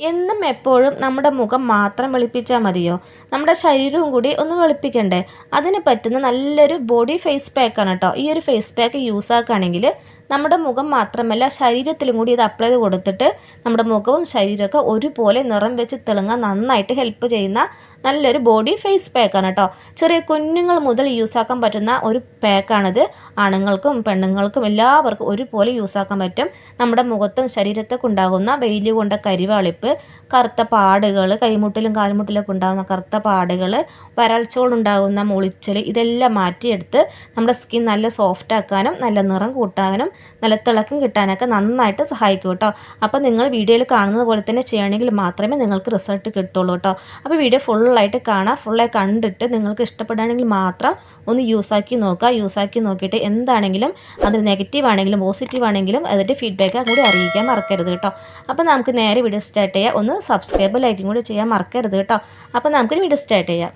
എന്നും എപ്പോഴും നമ്മുടെ മുഖം മാത്രം വെളുപ്പിച്ചാൽ മതിയോ? നമ്മുടെ ശരീരവും കൂടി ഒന്ന് വെളുപ്പിക്കണ്ടേ? അതിന് പറ്റുന്ന നല്ലൊരു ബോഡി ഫേസ് പാക്കാണ് കേട്ടോ. ഈ ഒരു ഫേസ് പാക്ക് യൂസ് ആക്കുകയാണെങ്കിൽ നമ്മുടെ മുഖം മാത്രമല്ല ശരീരത്തിലും കൂടി ഇത് അപ്ലൈ ചെയ്ത് കൊടുത്തിട്ട് നമ്മുടെ മുഖവും ശരീരമൊക്കെ ഒരുപോലെ നിറം വെച്ച് തിളങ്ങാൻ നന്നായിട്ട് ഹെൽപ്പ് ചെയ്യുന്ന നല്ലൊരു ബോഡി ഫേസ് പാക്കാണ് കേട്ടോ ചെറിയ കുഞ്ഞുങ്ങൾ മുതൽ യൂസ് ആക്കാൻ പറ്റുന്ന ഒരു പാക്കാണിത് ആണുങ്ങൾക്കും പെണ്ണുങ്ങൾക്കും എല്ലാവർക്കും ഒരുപോലെ യൂസ് ആക്കാൻ പറ്റും. നമ്മുടെ മുഖത്തും ശരീരത്തൊക്കെ ഉണ്ടാകുന്ന വെയിൽ കൊണ്ട കരിവാളിപ്പ് കറുത്ത പാടുകൾ കൈമുട്ടിലും കാൽമുട്ടിലൊക്കെ ഉണ്ടാകുന്ന കറുത്ത പാടുകൾ വരൾച്ചകളുണ്ടാകുന്ന മുളിച്ചൽ ഇതെല്ലാം മാറ്റിയെടുത്ത് നമ്മുടെ സ്കിൻ നല്ല സോഫ്റ്റ് ആക്കാനും നല്ല നിറം കൂട്ടാനും നല്ല തിളക്കം കിട്ടാനൊക്കെ നന്നായിട്ട് സഹായിക്കും കേട്ടോ. അപ്പോൾ നിങ്ങൾ വീഡിയോയിൽ കാണുന്നത് പോലെ തന്നെ ചെയ്യണമെങ്കിൽ മാത്രമേ നിങ്ങൾക്ക് റിസൾട്ട് കിട്ടുള്ളൂ കേട്ടോ. അപ്പോൾ വീഡിയോ ഫുള്ളായിട്ട് കാണാം. ഫുള്ളായി കണ്ടിട്ട് നിങ്ങൾക്ക് ഇഷ്ടപ്പെടുകയാണെങ്കിൽ മാത്രം ഒന്ന് യൂസാക്കി നോക്കുക. യൂസാക്കി നോക്കിയിട്ട് എന്താണെങ്കിലും അത് നെഗറ്റീവ് ആണെങ്കിലും പോസിറ്റീവ് ആണെങ്കിലും അതിന്റെ ഫീഡ്ബാക്ക് കൂടി അറിയിക്കാൻ മറക്കരുത് കേട്ടോ. അപ്പോൾ നമുക്ക് നേരെ വീഡിയോ സ്റ്റാർട്ട് ചെയ്യാം. ഒന്ന് സബ്സ്ക്രൈബ് ലൈക്കും കൂടി ചെയ്യാൻ മറക്കരുത് കേട്ടോ. അപ്പോൾ നമുക്കൊരു വീഡിയോ സ്റ്റാർട്ട് ചെയ്യാം.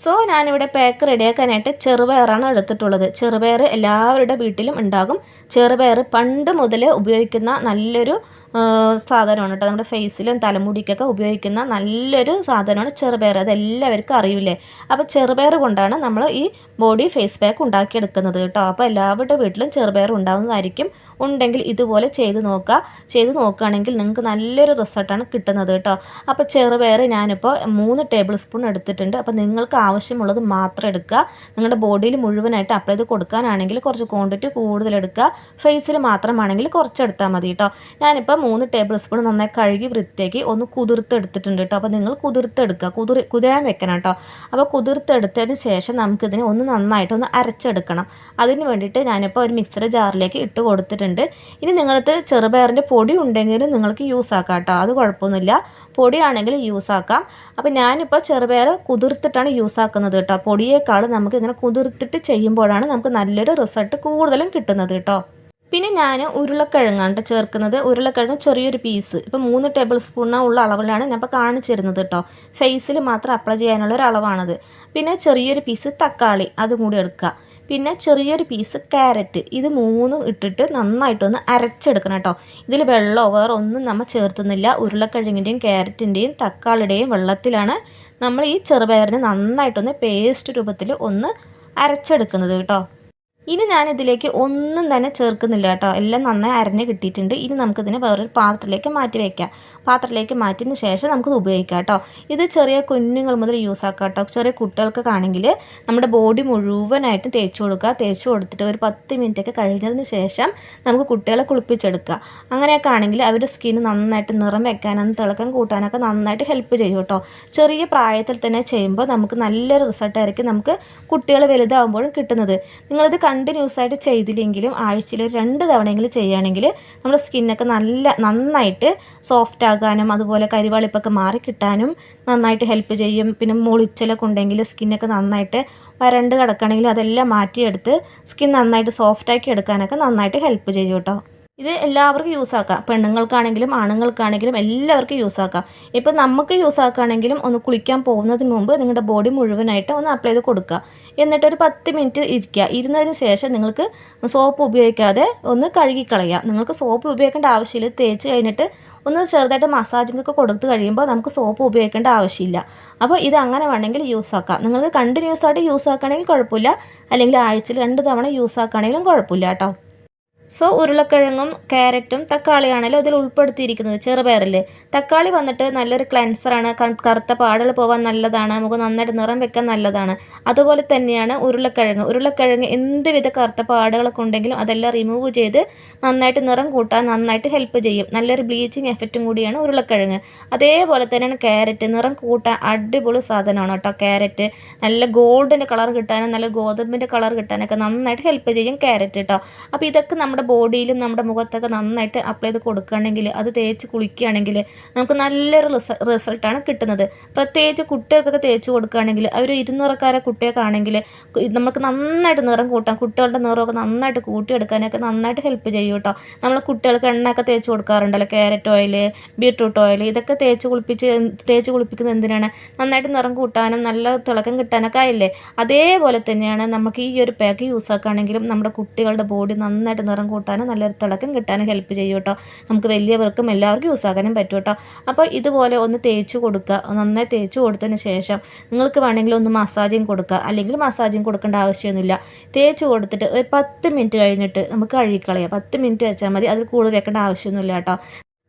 സോ ഞാനിവിടെ പാക്ക് റെഡിയാക്കാനായിട്ട് ചെറുപയറാണ് എടുത്തിട്ടുള്ളത്. ചെറുപയർ എല്ലാവരുടെ വീട്ടിലും ഉണ്ടാകും. ചെറുപയർ പണ്ട് മുതലേ ഉപയോഗിക്കുന്ന നല്ലൊരു സാധനമാണ് കേട്ടോ നമ്മുടെ ഫേസിലും തലമുടിക്കൊക്കെ ഉപയോഗിക്കുന്ന നല്ലൊരു സാധനമാണ് ചെറുപയർ. അതെല്ലാവർക്കും അറിയില്ലേ? അപ്പോൾ ചെറുപയർ കൊണ്ടാണ് നമ്മൾ ഈ ബോഡി ഫേസ് പാക്ക് ഉണ്ടാക്കിയെടുക്കുന്നത് കേട്ടോ അപ്പോൾ എല്ലാവരുടെ വീട്ടിലും ചെറുപയർ ഉണ്ടാകുന്നതായിരിക്കും ഉണ്ടെങ്കിൽ ഇതുപോലെ ചെയ്ത് നോക്കുക. ചെയ്ത് നോക്കുകയാണെങ്കിൽ നിങ്ങൾക്ക് നല്ലൊരു റിസൾട്ടാണ് കിട്ടുന്നത് കേട്ടോ. അപ്പോൾ ചെറുപയർ ഞാനിപ്പോൾ മൂന്ന് ടേബിൾ സ്പൂൺ എടുത്തിട്ടുണ്ട്. അപ്പോൾ നിങ്ങൾക്ക് ആവശ്യമുള്ളത് മാത്രം എടുക്കുക. നിങ്ങളുടെ ബോഡിയിൽ മുഴുവനായിട്ട് അപ്ലൈ ചെയ്ത് കൊടുക്കാനാണെങ്കിൽ കുറച്ച് ക്വാണ്ടിറ്റി കൂടുതൽ എടുക്കുക. ഫേസിൽ മാത്രമാണെങ്കിൽ കുറച്ചെടുത്താൽ മതി കേട്ടോ. ഞാനിപ്പോൾ മൂന്ന് ടേബിൾ സ്പൂൺ നന്നായി കഴുകി വൃത്തിയാക്കി ഒന്ന് കുതിർത്തെടുത്തിട്ടുണ്ട് കേട്ടോ. അപ്പോൾ നിങ്ങൾ കുതിർത്തെടുക്കുക കുതിർ കുതിരാൻ വെക്കണം കേട്ടോ. അപ്പോൾ കുതിർത്തെടുത്തതിന് ശേഷം നമുക്കിതിനെ ഒന്ന് നന്നായിട്ട് ഒന്ന് അരച്ചെടുക്കണം. അതിന് വേണ്ടിയിട്ട് ഞാനിപ്പോൾ ഒരു മിക്സർ ജാറിലേക്ക് ഇട്ട് കൊടുത്തിട്ടുണ്ട്. ഇനി നിങ്ങൾക്ക് ചെറുപയറിന്റെ പൊടി ഉണ്ടെങ്കിൽ നിങ്ങൾക്ക് യൂസ് ആക്കാം കേട്ടോ അത് കുഴപ്പമൊന്നുമില്ല. പൊടിയാണെങ്കിൽ യൂസ് ആക്കാം. അപ്പോൾ ഞാനിപ്പോൾ ചെറുപയർ കുതിർത്തിട്ടാണ് യൂസ് ആക്കുന്നത് കേട്ടോ പൊടിയേക്കാൾ നമുക്ക് ഇങ്ങനെ കുതിർത്തിട്ട് ചെയ്യുമ്പോഴാണ് നമുക്ക് നല്ലൊരു റിസൾട്ട് കൂടുതലും കിട്ടുന്നത് കേട്ടോ പിന്നെ ഞാൻ ഉരുളക്കിഴങ്ങാണ് ചേർക്കുന്നത്. ഉരുളക്കിഴങ്ങ് ചെറിയൊരു പീസ് ഇപ്പം മൂന്ന് ടേബിൾ സ്പൂണുള്ള അളവിലാണ് ഞാൻ ഇപ്പോൾ കാണിച്ചിരുന്നത് കേട്ടോ ഫേസിൽ മാത്രം അപ്ലൈ ചെയ്യാനുള്ള ഒരു അളവാണത്. പിന്നെ ചെറിയൊരു പീസ് തക്കാളി. അതും കൂടി എടുക്കുക. പിന്നെ ചെറിയൊരു പീസ് ക്യാരറ്റ് ഇത് മൂന്നും ഇട്ടിട്ട് നന്നായിട്ടൊന്ന് അരച്ചെടുക്കണം കേട്ടോ. ഇതിൽ വെള്ളമോ വേറെ ഒന്നും നമ്മൾ ചേർത്തുന്നില്ല. ഉരുളക്കിഴങ്ങിന്റെയും ക്യാരറ്റിന്റെയും തക്കാളിയുടെയും വെള്ളത്തിലാണ് നമ്മൾ ഈ ചെറുപയറിന് നന്നായിട്ടൊന്ന് പേസ്റ്റ് രൂപത്തിൽ ഒന്ന് അരച്ചെടുക്കുന്നത് കേട്ടോ. ഇനി ഞാനിതിലേക്ക് ഒന്നും തന്നെ ചേർക്കുന്നില്ല കേട്ടോ. എല്ലാം നന്നായി അരഞ്ഞ് കിട്ടിയിട്ടുണ്ട്. ഇനി നമുക്കിതിനെ വേറൊരു പാത്രത്തിലേക്ക് മാറ്റി വയ്ക്കാം പാത്രത്തിലേക്ക് മാറ്റിയതിന് ശേഷം നമുക്കിത് ഉപയോഗിക്കാം കേട്ടോ. ഇത് ചെറിയ കുഞ്ഞുങ്ങൾ മുതൽ യൂസ് ആക്കാം കേട്ടോ. ചെറിയ കുട്ടികൾക്ക് ആണെങ്കിൽ നമ്മുടെ ബോഡി മുഴുവനായിട്ടും തേച്ച് കൊടുക്കുക. തേച്ച് കൊടുത്തിട്ട് ഒരു പത്ത് മിനിറ്റൊക്കെ കഴിഞ്ഞതിന് ശേഷം നമുക്ക് കുട്ടികളെ കുളിപ്പിച്ചെടുക്കുക. അങ്ങനെയൊക്കെ ആണെങ്കിൽ അവരുടെ സ്കിന്ന് നന്നായിട്ട് നിറം വെക്കാനും തിളക്കം കൂട്ടാനൊക്കെ നന്നായിട്ട് ഹെൽപ്പ് ചെയ്യും കേട്ടോ. ചെറിയ പ്രായത്തിൽ തന്നെ ചെയ്യുമ്പോൾ നമുക്ക് നല്ലൊരു റിസൾട്ടായിരിക്കും നമുക്ക് കുട്ടികൾ വലുതാകുമ്പോഴും കിട്ടുന്നത്. നിങ്ങളിത് കണ്ടിന്യൂസ് ആയിട്ട് ചെയ്തില്ലെങ്കിലും ആഴ്ചയിൽ രണ്ട് തവണയെങ്കിലും ചെയ്യുകയാണെങ്കിൽ നമ്മുടെ സ്കിന്നൊക്കെ നല്ല നന്നായിട്ട് സോഫ്റ്റ് ആകാനും അതുപോലെ കരിവാളിപ്പൊക്കെ മാറി കിട്ടാനും നന്നായിട്ട് ഹെൽപ്പ് ചെയ്യും. പിന്നെ മുളിച്ചലൊക്കെ ഉണ്ടെങ്കിൽ സ്കിന്നൊക്കെ നന്നായിട്ട് വരണ്ട് കിടക്കുകയാണെങ്കിൽ അതെല്ലാം മാറ്റിയെടുത്ത് സ്കിൻ നന്നായിട്ട് സോഫ്റ്റാക്കി എടുക്കാനൊക്കെ നന്നായിട്ട് ഹെൽപ്പ് ചെയ്യും കേട്ടോ. ഇത് എല്ലാവർക്കും യൂസ് ആക്കാം. പെണ്ണുങ്ങൾക്കാണെങ്കിലും ആണുങ്ങൾക്കാണെങ്കിലും എല്ലാവർക്കും യൂസ് ആക്കാം. ഇപ്പം നമുക്ക് യൂസ് ആക്കുകയാണെങ്കിലും ഒന്ന് കുളിക്കാൻ പോകുന്നതിന് മുമ്പ് നിങ്ങളുടെ ബോഡി മുഴുവനായിട്ട് ഒന്ന് അപ്ലൈ ചെയ്ത് കൊടുക്കുക. എന്നിട്ട് ഒരു പത്ത് മിനിറ്റ് ഇരിക്കുക. ഇരുന്നതിന് ശേഷം നിങ്ങൾക്ക് സോപ്പ് ഉപയോഗിക്കാതെ ഒന്ന് കഴുകിക്കളയുക. നിങ്ങൾക്ക് സോപ്പ് ഉപയോഗിക്കേണ്ട ആവശ്യമില്ല. തേച്ച് കഴിഞ്ഞിട്ട് ഒന്ന് ചെറുതായിട്ട് മസാജിംഗ് ഒക്കെ കൊടുത്ത് കഴിയുമ്പോൾ നമുക്ക് സോപ്പ് ഉപയോഗിക്കേണ്ട ആവശ്യമില്ല. അപ്പോൾ ഇത് അങ്ങനെ വേണമെങ്കിൽ യൂസ് ആക്കാം. നിങ്ങൾക്ക് കണ്ടിന്യൂസ് ആയിട്ട് യൂസ് ആക്കുകയാണെങ്കിൽ കുഴപ്പമില്ല. അല്ലെങ്കിൽ ആഴ്ചയിൽ രണ്ട് തവണ യൂസ് ആക്കുകയാണെങ്കിലും കുഴപ്പമില്ല കേട്ടോ. സോ ഉരുളക്കിഴങ്ങും ക്യാരറ്റും തക്കാളിയാണല്ലോ അതിൽ ഉൾപ്പെടുത്തിയിരിക്കുന്നത് ചെറുപയറിൽ തക്കാളി വന്നിട്ട് നല്ലൊരു ക്ലെൻസറാണ് കറുത്ത പാടുകൾ പോകാൻ നല്ലതാണ് നമുക്ക് നന്നായിട്ട് നിറം വെക്കാൻ നല്ലതാണ്. അതുപോലെ തന്നെയാണ് ഉരുളക്കിഴങ്ങ്. ഉരുളക്കിഴങ്ങ് എന്തുവിധ കറുത്ത പാടുകളൊക്കെ ഉണ്ടെങ്കിലും അതെല്ലാം റിമൂവ് ചെയ്ത് നന്നായിട്ട് നിറം കൂട്ടാൻ നന്നായിട്ട് ഹെൽപ്പ് ചെയ്യും. നല്ലൊരു ബ്ലീച്ചിങ് എഫക്റ്റും കൂടിയാണ് ഉരുളക്കിഴങ്ങ്. അതേപോലെ തന്നെയാണ് ക്യാരറ്റ്. നിറം കൂട്ടാൻ അടിപൊളി സാധനമാണ് കേട്ടോ ക്യാരറ്റ്. നല്ല ഗോൾഡിന്റെ കളർ കിട്ടാനും നല്ല ഗോതമ്പിന്റെ കളർ കിട്ടാനൊക്കെ നന്നായിട്ട് ഹെൽപ്പ് ചെയ്യും ക്യാരറ്റ് കേട്ടോ. അപ്പോൾ ഇതൊക്കെ നമ്മുടെ ബോഡിയിലും നമ്മുടെ മുഖത്തൊക്കെ നന്നായിട്ട് അപ്ലൈ ചെയ്ത് കൊടുക്കുകയാണെങ്കിൽ അത് തേച്ച് കുളിക്കുകയാണെങ്കിൽ നമുക്ക് നല്ലൊരു റിസൾട്ടാണ് കിട്ടുന്നത്. പ്രത്യേകിച്ച് കുട്ടികൾക്കൊക്കെ തേച്ച് കൊടുക്കുകയാണെങ്കിൽ അവർ ഇരുന്നൂറക്കാരെ കുട്ടികൾക്കാണെങ്കിൽ നമുക്ക് നന്നായിട്ട് നിറം കൂട്ടാം. കുട്ടികളുടെ നിറമൊക്കെ നന്നായിട്ട് കൂട്ടിയെടുക്കാനൊക്കെ നന്നായിട്ട് ഹെൽപ്പ് ചെയ്യും കേട്ടോ. നമ്മൾ കുട്ടികൾക്ക് എണ്ണയൊക്കെ തേച്ച് കൊടുക്കാറുണ്ടല്ലോ. ക്യാരറ്റ് ഓയിൽ ബീട്രൂട്ട് ഓയിൽ ഇതൊക്കെ തേച്ച് കുളിപ്പിച്ച് തേച്ച് കുളിപ്പിക്കുന്നത് എന്തിനാണ്? നന്നായിട്ട് നിറം കൂട്ടാനും നല്ല തിളക്കം കിട്ടാനൊക്കെ ആയില്ലേ? അതേപോലെ തന്നെയാണ് നമുക്ക് ഈ ഒരു പാക്ക് യൂസ് ആക്കുകയാണെങ്കിലും നമ്മുടെ കുട്ടികളുടെ ബോഡി നന്നായിട്ട് നിറം നിറം കൂട്ടാനും നല്ലൊരു തിളക്കം കിട്ടാനും ഹെൽപ്പ് ചെയ്യും കേട്ടോ. നമുക്ക് വലിയവർക്കും എല്ലാവർക്കും യൂസ് ആക്കാനും പറ്റും കേട്ടോ. അപ്പോൾ ഇതുപോലെ ഒന്ന് തേച്ച് കൊടുക്കുക. നന്നായി തേച്ച് കൊടുത്തതിന് ശേഷം നിങ്ങൾക്ക് വേണമെങ്കിൽ ഒന്ന് മസാജിങ് കൊടുക്കുക. അല്ലെങ്കിൽ മസാജിങ് കൊടുക്കേണ്ട ആവശ്യമൊന്നുമില്ല. തേച്ച് കൊടുത്തിട്ട് ഒരു പത്ത് മിനിറ്റ് കഴിഞ്ഞിട്ട് നമുക്ക് കഴുകിക്കളയാം. പത്ത് മിനിറ്റ് വെച്ചാൽ മതി. അതിൽ കൂടുതൽ വെക്കേണ്ട ആവശ്യമൊന്നുമില്ല കേട്ടോ.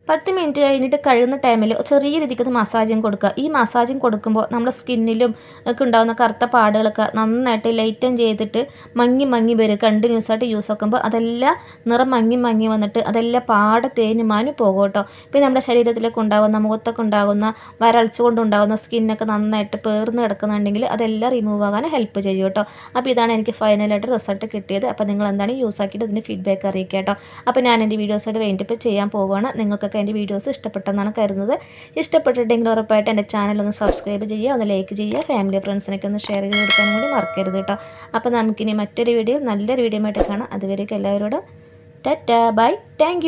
പത്ത് മിനിറ്റ് കഴിഞ്ഞിട്ട് കഴിയുന്ന ടൈമിൽ ചെറിയ രീതിക്ക് മസാജും കൊടുക്കുക. ഈ മസാജും കൊടുക്കുമ്പോൾ നമ്മുടെ സ്കിന്നിലും ഒക്കെ ഉണ്ടാകുന്ന കറുത്ത പാടുകളൊക്കെ നന്നായിട്ട് ലൈറ്റൻ ചെയ്തിട്ട് മങ്ങി മങ്ങി വരും. കണ്ടിന്യൂസ് ആയിട്ട് യൂസ് ആക്കുമ്പോൾ അതെല്ലാം നിറം മങ്ങി മങ്ങി വന്നിട്ട് അതെല്ലാം പാടെ തേഞ്ഞ് മാഞ്ഞു പോകും കേട്ടോ. പിന്നെ നമ്മുടെ ശരീരത്തിലൊക്കെ ഉണ്ടാകുന്ന മുഖത്തൊക്കെ ഉണ്ടാകുന്ന വരൾച്ച കൊണ്ടുണ്ടാകുന്ന സ്കിന്നൊക്കെ നന്നായിട്ട് പേർന്ന് കിടക്കുന്നുണ്ടെങ്കിൽ അതെല്ലാം റിമൂവ് ആകാൻ ഹെൽപ്പ് ചെയ്യും കേട്ടോ. അപ്പോൾ ഇതാണ് എനിക്ക് ഫൈനലായിട്ട് റിസൾട്ട് കിട്ടിയത്. അപ്പോൾ നിങ്ങൾ എന്താണ് യൂസ് ആക്കിയിട്ട് ഇതിന്റെ ഫീഡ്ബാക്ക് അറിയിക്കുക കേട്ടോ. അപ്പോൾ ഞാൻ എന്റെ വീഡിയോസായിട്ട് വേണ്ടിയിട്ട് ചെയ്യാൻ പോവുകയാണ് നിങ്ങൾക്കൊക്കെ എന്റെ വീഡിയോസ് ഇഷ്ടപ്പെട്ടെന്നാണ് കരുതുന്നത്. ഇഷ്ടപ്പെട്ടിട്ടുണ്ടെങ്കിൽ ഉറപ്പായിട്ട് എന്റെ ചാനൽ ഒന്ന് സബ്സ്ക്രൈബ് ചെയ്യുക ഒന്ന് ലൈക്ക് ചെയ്യുക ഫാമിലി ഫ്രണ്ട്സിനൊക്കെ ഒന്ന് ഷെയർ ചെയ്ത് കൊടുക്കാനും കൂടി മറക്കരുത് കേട്ടോ. അപ്പോൾ നമുക്കിനി മറ്റൊരു വീഡിയോ നല്ലൊരു വീഡിയോ ആയിട്ട് കാണാം. അതുവരേക്കും എല്ലാവരോടും ടാറ്റ ബൈ താങ്ക്